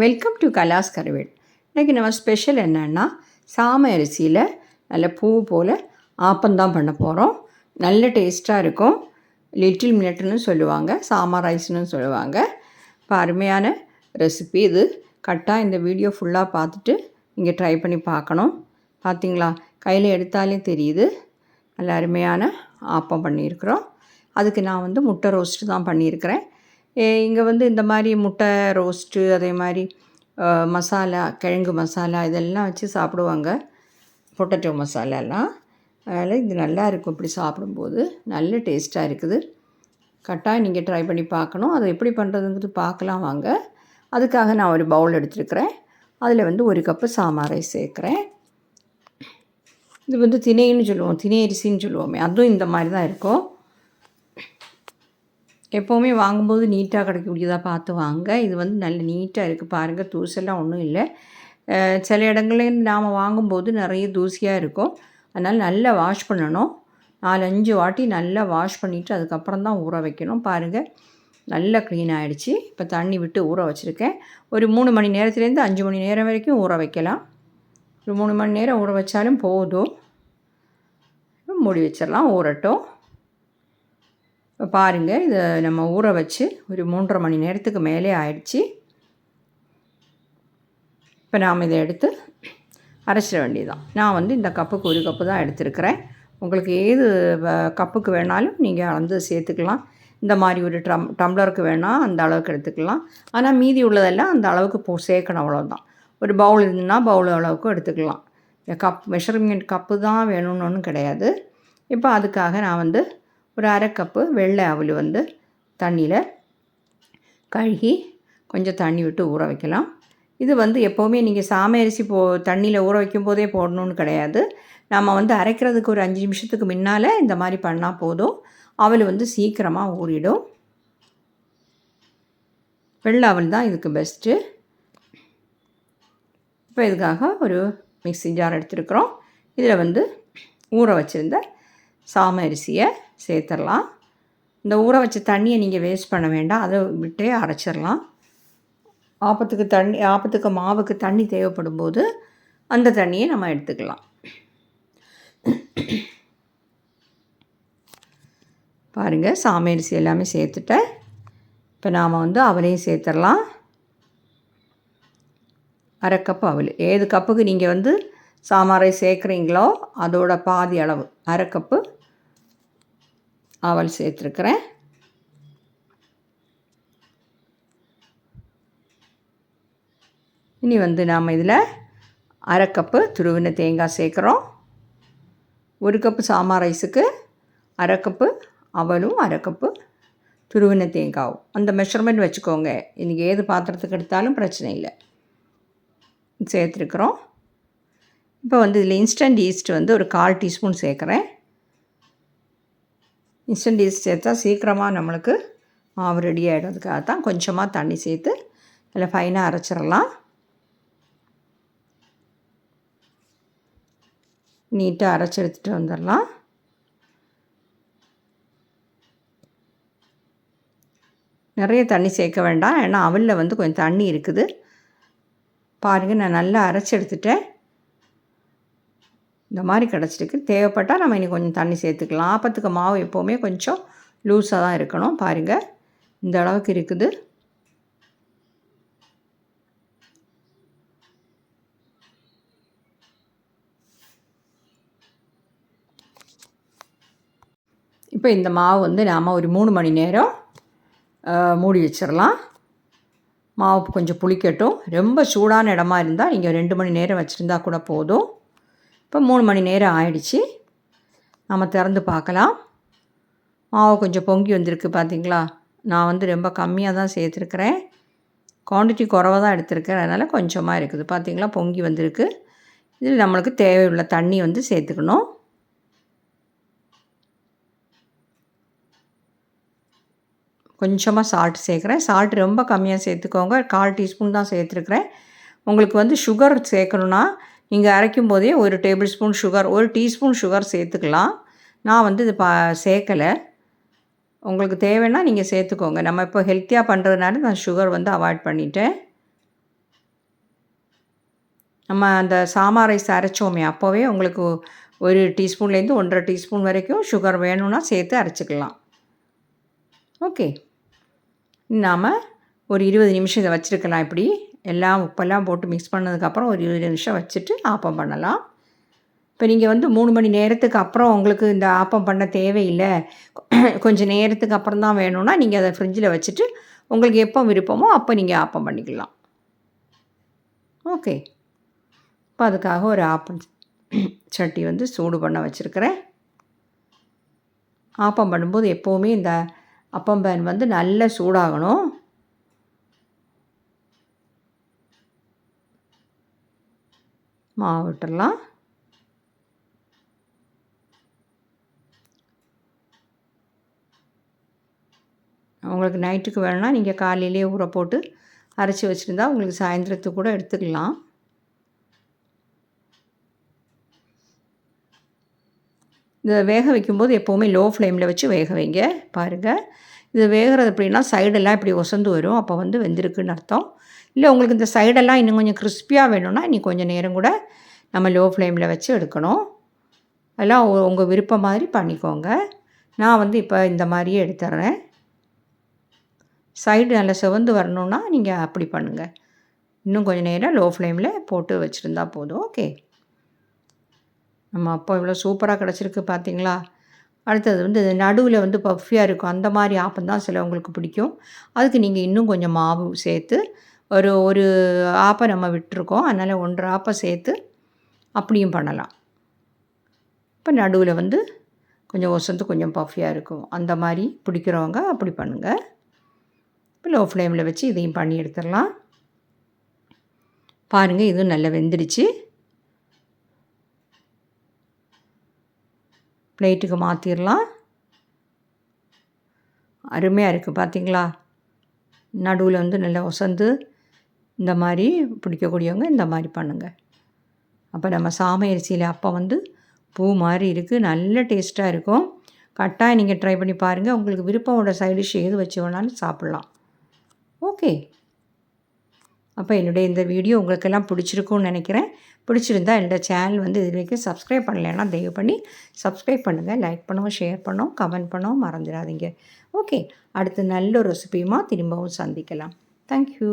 Welcome to கலாஸ் Karuvel இன்றைக்கி நம்ம special என்னென்னா சாமை அரிசியில் நல்ல பூ போல் ஆப்பந்தான் பண்ண போகிறோம் நல்ல டேஸ்ட்டாக இருக்கும். லிட்டில் மினட்னு சொல்லுவாங்க சாமா ரைஸ்னு சொல்லுவாங்க. இப்போ அருமையான ரெசிபி இது. கரெக்டாக இந்த வீடியோ ஃபுல்லாக பார்த்துட்டு நீங்கள் ட்ரை பண்ணி பார்க்கணும். பார்த்தீங்களா கையில் எடுத்தாலே தெரியுது. நல்ல அருமையான ஆப்பம் பண்ணியிருக்கிறோம். அதுக்கு நான் வந்து முட்டை ரோஸ்ட்டு தான் பண்ணியிருக்கிறேன். இங்கே வந்து இந்த மாதிரி முட்டை ரோஸ்ட்டு அதே மாதிரி மசாலா கிழங்கு மசாலா இதெல்லாம் வச்சு சாப்பிடுவாங்க. பொட்டட்டோ மசாலாலாம். அதனால் இது நல்லா இருக்கும் இப்படி சாப்பிடும்போது. நல்ல டேஸ்ட்டாக இருக்குது. கட்டாயம் நீங்கள் ட்ரை பண்ணி பார்க்கணும். அதை எப்படி பண்ணுறதுங்கிறது பார்க்கலாம் வாங்க. அதுக்காக நான் ஒரு பவுல் எடுத்துருக்கிறேன். அதில் வந்து ஒரு கப்பு சாமாரை சேர்க்குறேன். இது வந்து திணைன்னு சொல்லுவோம். திணை அரிசின்னு சொல்லுவோமே. அதுவும் இந்த மாதிரி தான் இருக்கும். எப்போவுமே வாங்கும்போது நீட்டாக கிடைக்கக்கூடியதாக பார்த்து வாங்க. இது வந்து நல்ல நீட்டாக இருக்குது பாருங்கள் தூசெல்லாம் ஒன்றும் இல்லை. சில இடங்களில் நாம் வாங்கும்போது நிறைய தூசியாக இருக்கும். அதனால் நல்லா வாஷ் பண்ணணும். நாலஞ்சு வாட்டி நல்லா வாஷ் பண்ணிவிட்டு அதுக்கப்புறம் தான் ஊற வைக்கணும். பாருங்கள் நல்லா க்ளீன் ஆகிடுச்சி இப்போ தண்ணி விட்டு ஊற வச்சுருக்கேன். ஒரு மூணு மணி நேரத்துலேருந்து அஞ்சு மணி நேரம் வரைக்கும் ஊற வைக்கலாம். ஒரு மூணு மணி நேரம் ஊற வச்சாலும் போதும். மூடி வச்சிடலாம். ஊறட்டும். இப்போ பாருங்கள் இதை நம்ம ஊற வச்சு ஒரு மூன்றரை மணி நேரத்துக்கு மேலே ஆயிடுச்சு. இப்போ நாம் இதை எடுத்து அரைச்சிட வேண்டியதுதான். நான் வந்து இந்த கப்புக்கு ஒரு கப்பு தான் எடுத்திருக்கிறேன். உங்களுக்கு ஏது வ- கப்புக்கு வேணாலும் நீங்கள் அளந்து சேர்த்துக்கலாம். இந்த மாதிரி ஒரு ட்ரம் டம்ளருக்கு வேணால் அந்த அளவுக்கு எடுத்துக்கலாம். ஆனால் மீதி உள்ளதெல்லாம் அந்த அளவுக்கு போ சேர்க்கணும் அவ்வளோதான் ஒரு பவுல் இருந்துன்னா பவுல் அளவுக்கு எடுத்துக்கலாம். கப் மெஷர்மெண்ட் கப்பு தான் வேணும்னு ஒன்றும் கிடையாது. இப்போ அதுக்காக நான் வந்து ஒரு அரை கப்பு வெள்ளை அவல் வந்து தண்ணியில் கழுகி கொஞ்சம் தண்ணி விட்டு ஊற வைக்கலாம். இது வந்து எப்போவுமே நீங்கள் சாமை அரிசி போ தண்ணியில் ஊற வைக்கும் போதே போடணும்னு கிடையாது. நம்ம வந்து அரைக்கிறதுக்கு ஒரு அஞ்சு நிமிஷத்துக்கு முன்னால் இந்த மாதிரி பண்ணால் போதும். அவல் வந்து சீக்கிரமாக ஊறிடும். வெள்ளை அவல் தான் இதுக்கு பெஸ்ட்டு இப்போ இதுக்காக ஒரு மிக்ஸி ஜார் எடுத்துருக்குறோம். இதில் வந்து ஊற வச்சுருந்த சாம அரிசியை சேர்த்துடலாம் இந்த ஊற வச்ச தண்ணியை நீங்கள் வேஸ்ட் பண்ண வேண்டாம். அதை விட்டே அரைச்சிடலாம் ஆப்பத்துக்கு தண்ணி ஆப்பத்துக்கு மாவுக்கு தண்ணி தேவைப்படும் போது அந்த தண்ணியை நம்ம எடுத்துக்கலாம். பாருங்கள் சாம அரிசி எல்லாமே சேர்த்துட்டேன் இப்போ நாம் வந்து அவலையும் சேர்த்துடலாம் அரை கப் அவல் ஏது கப்புக்கு நீங்கள் வந்து சாமாரை சேர்க்குறீங்களோ அதோட பாதி அளவு. அரை கப்பு அவல் சேர்த்துருக்குறேன். இனி வந்து நாம் இதில் அரை கப்பு துருவின தேங்காய் சேர்க்குறோம். ஒரு கப்பு சாமா ரைஸுக்கு அரை கப்பு அவலும் அரை கப்பு துருவின தேங்காவும். அந்த மெஷர்மெண்ட் வச்சுக்கோங்க. இன்றைக்கி ஏது பாத்திரத்துக்கு எடுத்தாலும் பிரச்சனை இல்லை. சேர்த்துருக்குறோம். இப்போ வந்து இதில் இன்ஸ்டன்ட் ஈஸ்ட் வந்து ஒரு கால் டீஸ்பூன் சேர்க்குறேன். இன்ஸ்டன்ட் டீஸ் சேர்த்தா சீக்கிரமாக நம்மளுக்கு மாவு ரெடி ஆகிடுறதுக்காக தான் கொஞ்சமாக தண்ணி சேர்த்து அதில் ஃபைனாக அரைச்சிடலாம். நீட்டாக அரைச்சி எடுத்துகிட்டு வந்துடலாம். நிறைய தண்ணி சேர்க்க வேண்டாம். ஏன்னா அவலில் வந்து கொஞ்சம் தண்ணி இருக்குது. பாருங்கள் நான் நல்லா அரைச்சி எடுத்துட்டேன். இந்த மாதிரி கிடச்சிருக்கு. தேவைப்பட்டால் நம்ம இனி கொஞ்சம் தண்ணி சேர்த்துக்கலாம். ஆப்பத்துக்கு மாவு எப்போவுமே கொஞ்சம் லூஸாக தான் இருக்கணும். பாருங்கள் இந்த அளவுக்கு இருக்குது. இப்போ இந்த மாவு வந்து நாம் ஒரு மூணு மணி நேரம் மூடி வச்சிடலாம். மாவு கொஞ்சம் புளிக்கட்டும். ரொம்ப சூடான இடமா இருந்தால் நீங்கள் ரெண்டு மணி நேரம் வச்சுருந்தா கூட போதும். இப்போ மூணு மணி நேரம் ஆயிடுச்சு. நம்ம திறந்து பார்க்கலாம். மாவு கொஞ்சம் பொங்கி வந்திருக்கு பார்த்தீங்களா நான் வந்து ரொம்ப கம்மியாக தான் சேர்த்துருக்குறேன். குவான்டிட்டி குறவாக தான் எடுத்திருக்கேன் அதனால் கொஞ்சமாக இருக்குது. பார்த்தீங்களா பொங்கி வந்திருக்கு. இதில் நம்மளுக்கு தேவையுள்ள தண்ணி வந்து சேர்த்துக்கணும். கொஞ்சமாக சால்ட் சேர்க்குறேன். சால்ட் ரொம்ப கம்மியாக சேர்த்துக்கோங்க. கால் டீஸ்பூன் தான் சேர்த்துருக்குறேன். உங்களுக்கு வந்து சுகர் சேர்க்கணுன்னா நீங்கள் அரைக்கும் போதே ஒரு டேபிள் ஸ்பூன் சுகர் ஒரு டீஸ்பூன் சுகர் சேர்த்துக்கலாம். நான் வந்து இது பா சேர்க்கலை. உங்களுக்கு தேவைன்னா நீங்கள் சேர்த்துக்கோங்க. நம்ம இப்போ ஹெல்த்தியாக பண்ணுறதுனால நான் சுகர் வந்து அவாய்ட் பண்ணிட்டேன். நம்ம அந்த சாமா ரைஸ் அரைச்சோமே அப்போவே உங்களுக்கு ஒரு டீஸ்பூன்லேருந்து ஒன்றரை டீஸ்பூன் வரைக்கும் சுகர் வேணும்னா சேர்த்து அரைச்சிக்கலாம். ஓகே நாம் ஒரு இருபது நிமிஷம் இதை வச்சுருக்கலாம் இப்படி. எல்லாம் உப்பெல்லாம் போட்டு மிக்ஸ் பண்ணதுக்கப்புறம் ஒரு இருபது நிமிஷம் வச்சுட்டு ஆப்பம் பண்ணலாம். இப்போ நீங்கள் வந்து மூணு மணி நேரத்துக்கு அப்புறம் உங்களுக்கு இந்த ஆப்பம் பண்ண தேவையில்லை. கொஞ்சம் நேரத்துக்கு அப்புறம் தான் வேணும்னா நீங்கள் அதை ஃப்ரிட்ஜில் வச்சுட்டு உங்களுக்கு எப்போ விருப்பமோ அப்போ நீங்கள் ஆப்பம் பண்ணிக்கலாம். ஓகே இப்போ அதுக்காக ஒரு ஆப்பம் சட்டி வந்து சூடு பண்ண வச்சுருக்கிறேன். ஆப்பம் பண்ணும்போது எப்போவுமே இந்த அப்பம் பேன் வந்து நல்லா சூடாகணும். மாவு விட்டுடலாம் உங்களுக்கு நைட்டுக்கு வேணும்னா நீங்கள் காலையிலே ஊற போட்டு அரைச்சி வச்சுருந்தா உங்களுக்கு சாயந்தரத்துக்கு கூட எடுத்துக்கலாம். இதை வேக வைக்கும்போது எப்போவுமே லோ ஃப்ளேமில் வச்சு வேக வைங்க. பாருங்கள் இது வேகிறது அப்படின்னா சைடெல்லாம் இப்படி ஒசந்து வரும். அப்போ வந்து வெந்திருக்குன்னு அர்த்தம். இல்லை உங்களுக்கு இந்த சைடெல்லாம் இன்னும் கொஞ்சம் கிறிஸ்பியாக வேணும்னா இன்னும் கொஞ்சம் நேரம் கூட நம்ம லோ ஃப்ளேமில் வச்சு எடுக்கணும். அதெல்லாம் உங்கள் விருப்பம் மாதிரி பண்ணிக்கோங்க. நான் வந்து இப்போ இந்த மாதிரியே எடுத்துட்றேன் சைடு நல்லா செவந்து வரணுன்னா நீங்கள் அப்படி பண்ணுங்கள் இன்னும் கொஞ்சம் நேரம் லோ ஃப்ளேமில் போட்டு வச்சுருந்தா போதும். ஓகே நம்ம அப்போ இவ்வளோ சூப்பராக கிடச்சிருக்கு பார்த்தீங்களா அடுத்தது வந்து நடுவில் வந்து பஃபியாக இருக்கும். அந்த மாதிரி ஆப்பம் தான் சிலவங்களுக்கு பிடிக்கும். அதுக்கு நீங்கள் இன்னும் கொஞ்சம் மாவு சேர்த்து ஒரு ஒரு ஆப்பை நம்ம விட்டுருக்கோம். அதனால் ஒன்றரை ஆப்பை சேர்த்து அப்படியும் பண்ணலாம். இப்போ நடுவில் வந்து கொஞ்சம் ஒசந்து கொஞ்சம் பஃபியாக இருக்கும். அந்த மாதிரி பிடிக்கிறவங்க அப்படி பண்ணுங்கள் இப்போ லோ ஃப்ளேமில் வச்சு இதையும் பண்ணி எடுத்துடலாம். பாருங்கள் இதுவும் நல்லா வெந்துடுச்சு. பிளேட்டுக்கு மாற்றிடலாம் அருமையாக இருக்குது பார்த்தீங்களா நடுவில் வந்து நல்லா ஒசந்து இந்த மாதிரி பிடிக்கக்கூடியவங்க இந்த மாதிரி பண்ணுங்கள் அப்போ நம்ம சாமை அரிசியில் அப்போ வந்து பூ மாதிரி இருக்குது நல்ல டேஸ்ட்டாக இருக்கும். கட்டாயம் நீங்கள் ட்ரை பண்ணி பாருங்கள் உங்களுக்கு விருப்பமோட சைடு டிஷ் எது வச்சு வேணாலும் சாப்பிட்லாம். ஓகே அப்போ என்னுடைய இந்த வீடியோ உங்களுக்கெல்லாம் பிடிச்சிருக்கும்னு நினைக்கிறேன். பிடிச்சிருந்தா என்னோடய சேனல் வந்து இது வரைக்கும் சப்ஸ்கிரைப் பண்ணலைன்னா தயவு பண்ணி சப்ஸ்கிரைப் பண்ணுங்கள் லைக் பண்ணவும் ஷேர் பண்ணவும் கமெண்ட் பண்ணவும் மறந்துடாதீங்க. ஓகே அடுத்து நல்ல ஒரு ரெசிபியுமா திரும்பவும் சந்திக்கலாம். தேங்க்யூ